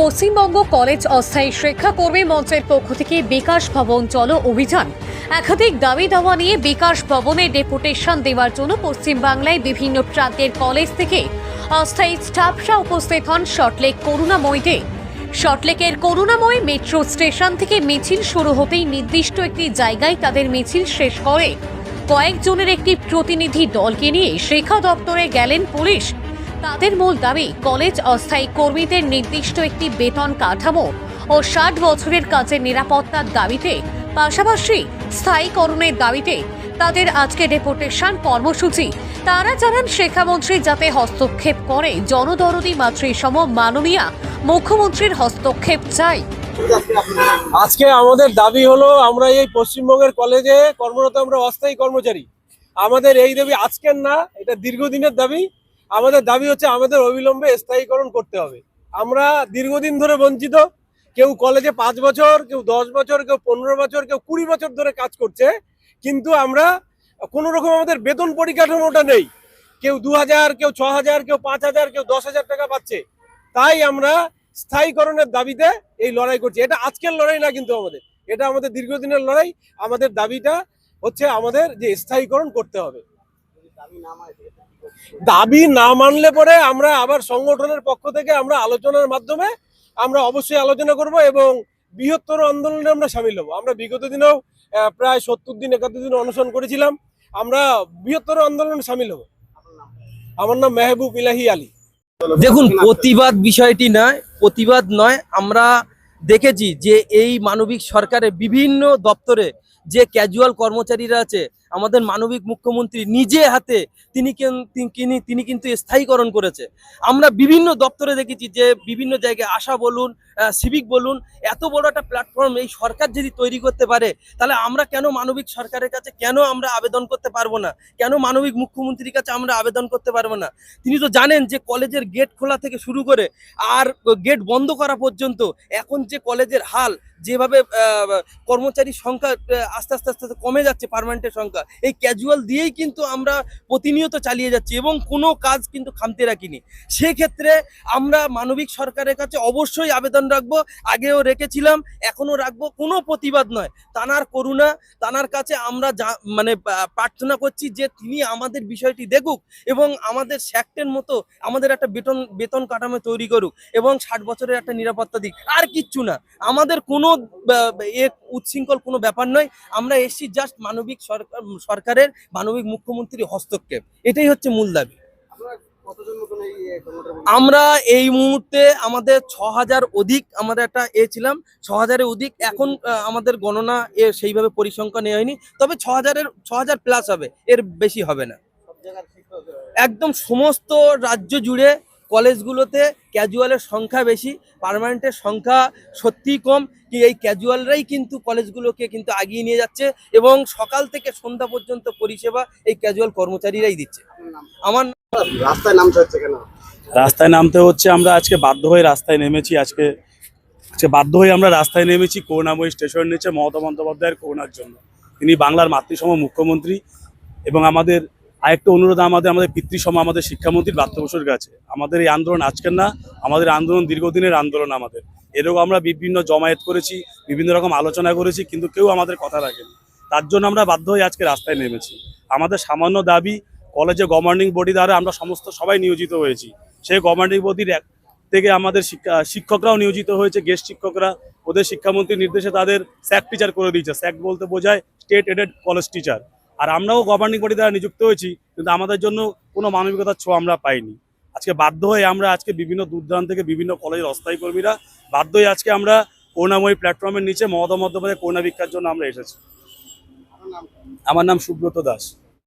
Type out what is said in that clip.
Paschimbanga college অস্থায়ী শিক্ষাকর্মী মঞ্চের পক্ষ থেকে বিকাশ ভবন চলো অভিযান। একাধিক দাবি দাওয়া নিয়ে বিকাশ ভবনে ডেপুটেশন দেওয়ার জন্য পশ্চিমবাংলায় বিভিন্ন প্রান্তের কলেজ থেকে অস্থায়ী স্টাফরা উপস্থিত হন শর্টলেক করুণাময়ীতে। শর্টলেকের করুণাময় মেট্রো স্টেশন থেকে মিছিল শুরু হতেই নির্দিষ্ট একটি জায়গায় তাদের মিছিল শেষ করে। কয়েকজনের একটি প্রতিনিধি দলকে নিয়ে শিক্ষা দপ্তরে গেলেন পুলিশ। তাদের মূল দাবি, কলেজ অস্থায়ী কর্মীদের নির্দিষ্ট একটি বেতন কাঠামো ও ষাট বছরের কাজের নিরাপত্তার দাবিতে, পাশাপাশি স্থায়ীকরণের দাবিতে তাদের আজকে ডেপুটেশন কর্মসূচি। তারা জানান, শিক্ষামন্ত্রী যাতে হস্তক্ষেপ করে, জনদরদি মাতৃসম মাননীয়া মুখ্যমন্ত্রীর হস্তক্ষেপ চাই আজকে আমাদের দাবি হলো, আমরা এই পশ্চিমবঙ্গের কলেজে কর্মরত, আমরা অস্থায়ী কর্মচারী। আমাদের এই দাবি আজকের না, এটা দীর্ঘদিনের দাবি। আমাদের দাবি হচ্ছে আমাদের অবিলম্বে স্থায়ীকরণ করতে হবে। আমরা দীর্ঘদিন ধরে বঞ্চিত, কেউ কলেজে পাঁচ বছর, কেউ দশ বছর, কেউ পনেরো বছর, কেউ কুড়ি বছর ধরে কাজ করছে, কিন্তু আমরা কোনো রকম আমাদের বেতন পরিকাঠামোটা নেই। কেউ দু হাজার, কেউ ছ হাজার, কেউ পাঁচ হাজার, কেউ দশ হাজার টাকা পাচ্ছে। তাই আমরা স্থায়ীকরণের দাবিতে এই লড়াই করছি। এটা আজকের লড়াই না কিন্তু আমাদের। এটা আমাদের দীর্ঘদিনের লড়াই। আমাদের দাবিটা হচ্ছে আমাদের যে স্থায়ীকরণ করতে হবে। দাবি না মানলে পরে আমরা আবার সংগঠনের পক্ষ থেকে আমরা আলোচনার মাধ্যমে আমরা অবশ্যই আলোচনা করব এবং বৃহত্তর আন্দোলনে আমরা সামিল হব। আমরা বিগত দিনেও প্রায় সত্তর দিন একাত্তর দিন অনশন করেছিলাম। আমরা বৃহত্তর আন্দোলনে সামিল হব। আমার নাম মেহবুব ইলাহি আলী। দেখুন প্রতিবাদ বিষয়টি নয় প্রতিবাদ নয়। আমরা দেখেছি যে এই মানবিক সরকারের বিভিন্ন দপ্তরে যে ক্যাজুয়াল কর্মচারীরা আছে আমাদের মানবিক মুখ্যমন্ত্রী নিজে হাতে তিনি তিনি- কিন্তু স্থায়ীকরণ করেছে। আমরা বিভিন্ন দপ্তরে দেখেছি যে বিভিন্ন জায়গায় আশা বলুন সিভিক বলুন, এত বড় একটা প্ল্যাটফর্ম এই সরকার যদি তৈরি করতে পারে, তাহলে আমরা কেন মানবিক সরকারের কাছে কেন আমরা আবেদন করতে পারব না? কেন মানবিক মুখ্যমন্ত্রীর কাছে আমরা আবেদন করতে পারব না? তিনি তো জানেন যে কলেজের গেট খোলা থেকে শুরু করে আর গেট বন্ধ করা পর্যন্ত এখন যে কলেজের হাল, যেভাবে কর্মচারীর সংখ্যা আস্তে আস্তে আস্তে কমে যাচ্ছে পার্মানেন্টের সংখ্যা এই ক্যাজুয়াল দিয়েই কিন্তু আমরা প্রতিনিয়ত চালিয়ে যাচ্ছি এবং কোনো কাজ কিন্তু খামতে রাখিনি। সেক্ষেত্রে আমরা মানবিক সরকারের কাছে অবশ্যই আবেদন রাখব, আগেও রেখেছিলাম, এখনও রাখব, কোনো প্রতিবাদ নয়। তানার করুণা, তানার কাছে আমরা মানে প্রার্থনা করছি যে তিনি আমাদের বিষয়টি দেখুক এবং আমাদের স্যাক্টের মতো আমাদের একটা বেতন বেতন কাঠামো তৈরি করুক এবং ষাট বছরের একটা নিরাপত্তা দিক। আর কিচ্ছু না। আমাদের কোনো উচ্ছৃঙ্খল কোনো ব্যাপার নয়। আমরা এসছি জাস্ট মানবিক সরকার সরকারের মানবিক মুখ্যমন্ত্রীর হস্তক্ষেপ। এটাই হচ্ছে মূল দাবি। আমরা এই মুহূর্তে আমাদের ছ হাজার অধিক আমাদের একটা এ ছিলাম ছ হাজারের অধিক এখন আমাদের গণনা এ সেইভাবে পরিসংখ্যান নেওয়া হয়নি। তবে ছ হাজারের ছ হাজার প্লাস হবে, এর বেশি হবে না। একদম সমস্ত রাজ্য জুড়ে কলেজগুলোতে ক্যাজুয়ালের সংখ্যা বেশি পার্মানেন্টের সংখ্যা সত্যিই কম। কি এই ক্যাজুয়ালরাই কিন্তু কলেজগুলোকে কিন্তু আগিয়ে নিয়ে যাচ্ছে এবং সকাল থেকে সন্ধ্যা পর্যন্ত পরিষেবা এই ক্যাজুয়াল কর্মচারীরাই দিচ্ছে। আমার রাস্তায় নামতে হচ্ছে কেন? রাস্তায় নামতে হচ্ছে আমরা আজকে বাধ্য হয়ে রাস্তায় নেমেছি আজকে আজকে বাধ্য হয়ে আমরা রাস্তায় নেমেছি করুণাময়ী স্টেশন নিচে মমতা বন্দ্যোপাধ্যায়ের করুণার জন্য। তিনি বাংলার মাতৃসম মুখ্যমন্ত্রী এবং আমাদের আরেকটা অনুরোধ আমাদের আমাদের পিতৃসম, আমাদের শিক্ষামন্ত্রীর ব্রাত্য বসুর কাছে। আমাদের এই আন্দোলন আজকের না, আমাদের আন্দোলন দীর্ঘদিনের আন্দোলন আমাদের। এরকম আমরা বিভিন্ন জমায়েত করেছি, বিভিন্ন রকম আলোচনা করেছি, কিন্তু কেউ আমাদের কথা রাখেনি। তার জন্য আমরা বাধ্য হয়ে আজকে রাস্তায় নেমেছি। আমাদের সামান্য দাবি, কলেজে গভর্নিং বডি দ্বারা আমরা সমস্ত সবাই নিয়োজিত হয়েছি। সেই গভর্নিং বডির থেকে আমাদের শিক্ষা, শিক্ষকরাও নিয়োজিত হয়েছে গেস্ট শিক্ষকরা। ওদের শিক্ষামন্ত্রীর নির্দেশে তাদের স্যাক টিচার করে দিয়েছে। স্যাক বলতে বোঝায় স্টেট এডেড কলেজ টিচার আর আমরাও গভর্নিং বডি দ্বারা নিযুক্ত হয়েছি, কিন্তু আমাদের জন্য কোনো মানবিকতার ছোঁয়া আমরা পাইনি। আজকে বাধ্য হয়ে আমরা আজকে বিভিন্ন দূরদূরান্ত থেকে বিভিন্ন কলেজের অস্থায়ী কর্মীরা বাধ্য হয়ে আজকে আমরা করুণাময়ী প্ল্যাটফর্মের নিচে মমতা বন্দ্যোপাধ্যায় করুণা ভিক্ষার জন্য আমরা এসেছি। আমার নাম সুব্রত দাস।